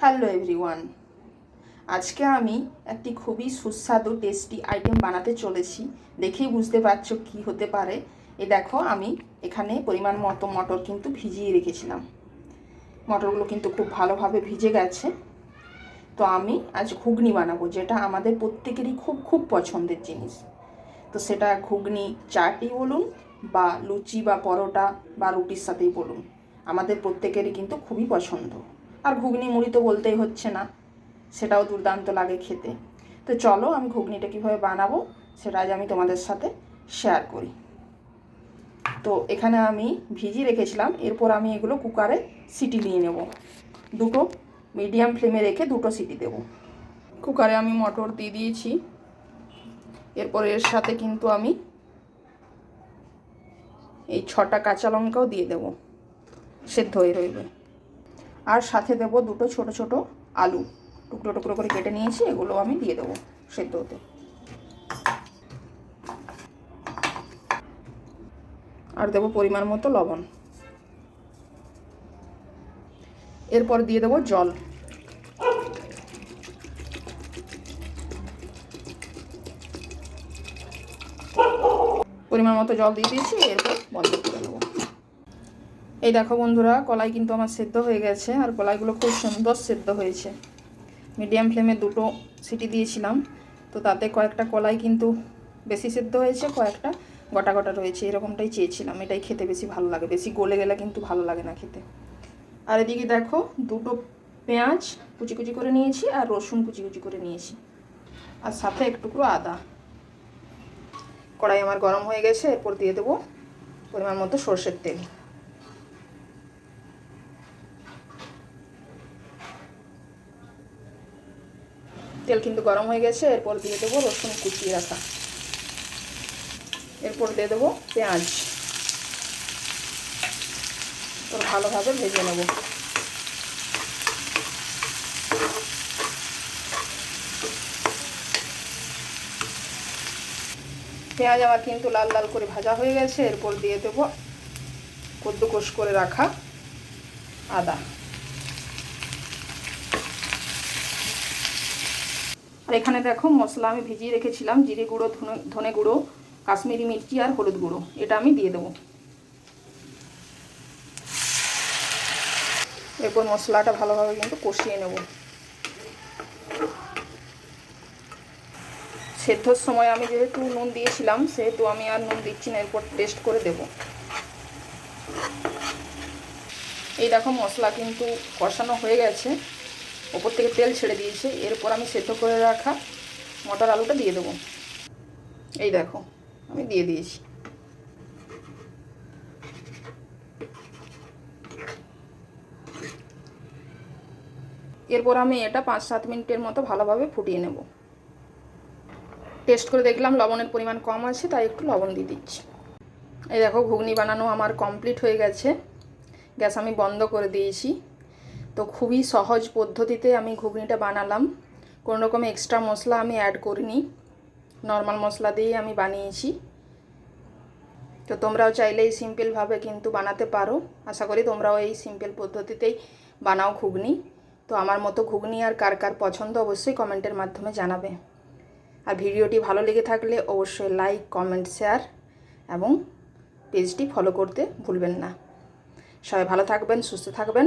Hello everyone আজকে আমি একটি খুবই সুস্বাদু টেস্টি আইটেম বানাতে চলেছি। দেখেই বুঝতে পারছ কি হতে পারে। এ দেখো, আমি এখানে পরিমাণ মতো মটর কিন্তু ভিজিয়ে রেখেছিলাম। মটরগুলো কিন্তু খুব ভালোভাবে ভিজে গেছে। তো আমি আজ ঘুগনি বানাবো, যেটা আমাদের প্রত্যেকেরই খুব খুব পছন্দের জিনিস। তো সেটা ঘুগনি চাটি বলুন বা লুচি বা পরোটা বা রুটির সাথেই বলুন। আমাদের প্রত্যেকেরই কিন্তু খুবই পছন্দ। আর ঘুগনি মুড়ি তো বলতেই হচ্ছে না। সেটাও দুর্দান্ত লাগে খেতে। তো চলো আমি ঘুগনিটা কীভাবে বানাবো সেটা আজ আমি তোমাদের সাথে শেয়ার করি। তো এখানে আমি ভিজিয়ে রেখেছিলাম, এরপর আমি এগুলো কুকারে সিটি নিয়ে নেব। দুটো মিডিয়াম ফ্লেমে রেখে দুটো সিটি দেব। কুকারে আমি মটর দিয়ে দিয়েছি। এরপর এর সাথে কিন্তু আমি এই ছটা কাঁচা লঙ্কাও দিয়ে দেব। সেদ্ধ হয়ে রইবে। আর সাথে দেব দুটো ছোট ছোট আলু। টুকরো টুকরো করে কেটে নিয়েছি, এগুলো আমি দিয়ে দেবো সেদ্ধ হতে। আর দেবো পরিমাণ মতো লবণ। এরপর দিয়ে দেবো জল। পরিমাণ মতো জল দিয়ে দিয়েছি, এরপর বন্ধ করে দেবো। এই দেখো বন্ধুরা, কলাই কিন্তু আমার সেদ্ধ হয়ে গেছে আর কলাইগুলো খুব সুন্দর সেদ্ধ হয়েছে। মিডিয়াম ফ্লেমে দুটো সিটি দিয়েছিলাম, তো তাতে কয়েকটা কলাই কিন্তু বেশি সেদ্ধ হয়েছে, কয়েকটা গোটা গোটা রয়েছে, এরকমটাই চেয়েছিলাম। এটাই খেতে বেশি ভালো লাগে, বেশি গলে গেলে কিন্তু ভালো লাগে না খেতে। আর এদিকে দেখো, দুটো পেঁয়াজ কুচি কুচি করে নিয়েছি আর রসুন কুচি কুচি করে নিয়েছি। আর সাথে একটুকরো আদা। কড়াই আমার গরম হয়ে গেছে, এরপর দিয়ে দেবো পরিমাণ মতো সর্ষের তেল। তেল কিন্তু গরম হয়ে গেছে, এরপর দিয়ে দেবো রসুন কুচিয়ে রাখা। এরপর দিয়ে দেবো পেঁয়াজ। তোর ভালোভাবে ভেজে নেব। পেঁয়াজ আমার কিন্তু লাল লাল করে ভাজা হয়ে গেছে, এরপর দিয়ে দেবো কদ্দুকোষ করে রাখা আদা। আর এখানে দেখো মশলা আমি ভিজিয়ে রেখেছিলাম, জিরে গুঁড়ো, ধনে গুঁড়ো, কাশ্মীরি মির্চি আর হলুদ গুঁড়ো। এটা আমি দিয়ে দেবো। এরপর মশলাটা ভালোভাবে কিন্তু কষিয়ে নেব। সেদ্ধর সময় আমি যেহেতু নুন দিয়েছিলাম, সেহেতু আমি আর নুন দিচ্ছি না, এরপর টেস্ট করে দেব। এই দেখো মশলা কিন্তু কষানো হয়ে গেছে। ওপর থেকে তেল ছেড়ে দিয়েছে। এরপর আমি সেদ্ধ করে রাখা মটর আলুটা দিয়ে দেবো। এই দেখো, আমি দিয়ে দিয়েছি। এরপর আমি এটা পাঁচ সাত মিনিটের মতো ভালোভাবে ফুটিয়ে নেব। টেস্ট করে দেখলাম লবণের পরিমাণ কম আছে, তাই একটু লবণ দিয়ে দিচ্ছি। এই দেখো, ঘুগনি বানানো আমার কমপ্লিট হয়ে গেছে। গ্যাস আমি বন্ধ করে দিয়েছি। তো খুবই সহজ পদ্ধতিতে আমি ঘুগনিটা বানালাম। কোনো রকম এক্সট্রা মশলা আমি অ্যাড করিনি। নর্মাল মশলা দিয়েই আমি বানিয়েছি। তো তোমরাও চাইলেই সিম্পলভাবে কিন্তু বানাতে পারো। আশা করি তোমরাও এই সিম্পল পদ্ধতিতেই বানাও ঘুগনি। তো আমার মতো ঘুগনি আর কার কার পছন্দ অবশ্যই কমেন্টের মাধ্যমে জানাবে। আর ভিডিওটি ভালো লেগে থাকলে অবশ্যই লাইক কমেন্ট শেয়ার এবং পেজটি ফলো করতে ভুলবেন না। সবাই ভালো থাকবেন, সুস্থ থাকবেন।